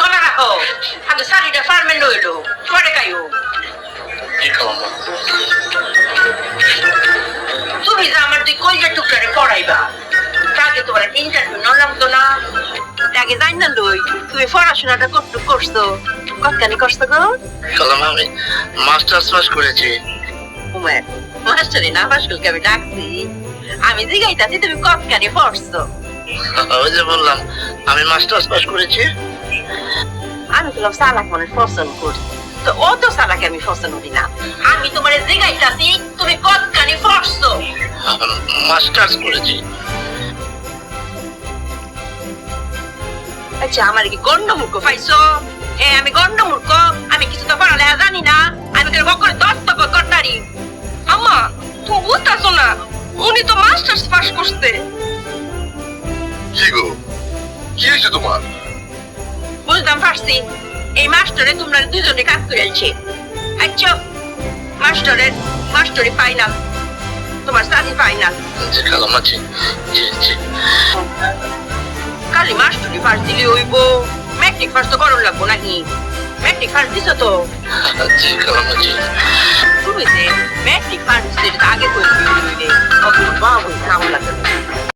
কলা রাখো। আগে শাড়িটা ফার্মে লইলো পরে খালাম্মা তুমি যে আমার তুই কই যে টুকটারে পড়াইবা তাকে তোমার ইন্টারভিউ নলাম তো না। তাকে জানি না লই তুমি পড়াশোনাটা করতে করছ? কতখানি করছ গো? খালাম্মা আমি। মাস্টার্স পাস করেছি। মাস্টারে না বাসকুলকে আমি ডাকছি। আমি জিগাইতাছি তুমি কতখানি পড়ছো? ওই যে বললাম আমি মাস্টার্স পাস করেছি। আমি তোমার সালাক মনে পছন্দ করছি তো ও তো সালাকে আমি পছন্দ করি না। আমি তোমার জিগাইতাছি তুমি কতখানি পড়ছো? মাস্টার্স করেছি। আচ্ছা আমার কি গণ্ড মূর্খ পাইছো? এ আমি গণ্ড মূর্খ আমি কিছু তো পড়ালেখা জানি না। আমি তোর বকরে দস্তক করতারি। আম্মা তুমি বুঝতেছো না। উনি তো মাস্টার্স পাস করছে। কি গো কি হয়েছে তোমার? বুঝতাম পারছি এই মাস্টারে তোমরা দুজনে কাজ করে আনছে। আচ্ছা মাস্টারের মাস্টারি ফাইনাল তোমার সাথী ফাইনাল জি খালাম্মা জি জি জি। কালি মাস্টারি ফার্স্ট দিলে হইব ম্যাট্রিক ফার্স্ট তো করণ লাগবো নাকি? ম্যাট্রিক ফার্স্ট দিছো তো? জি খালাম্মা জি। তুমি যে ম্যাট্রিক দিলে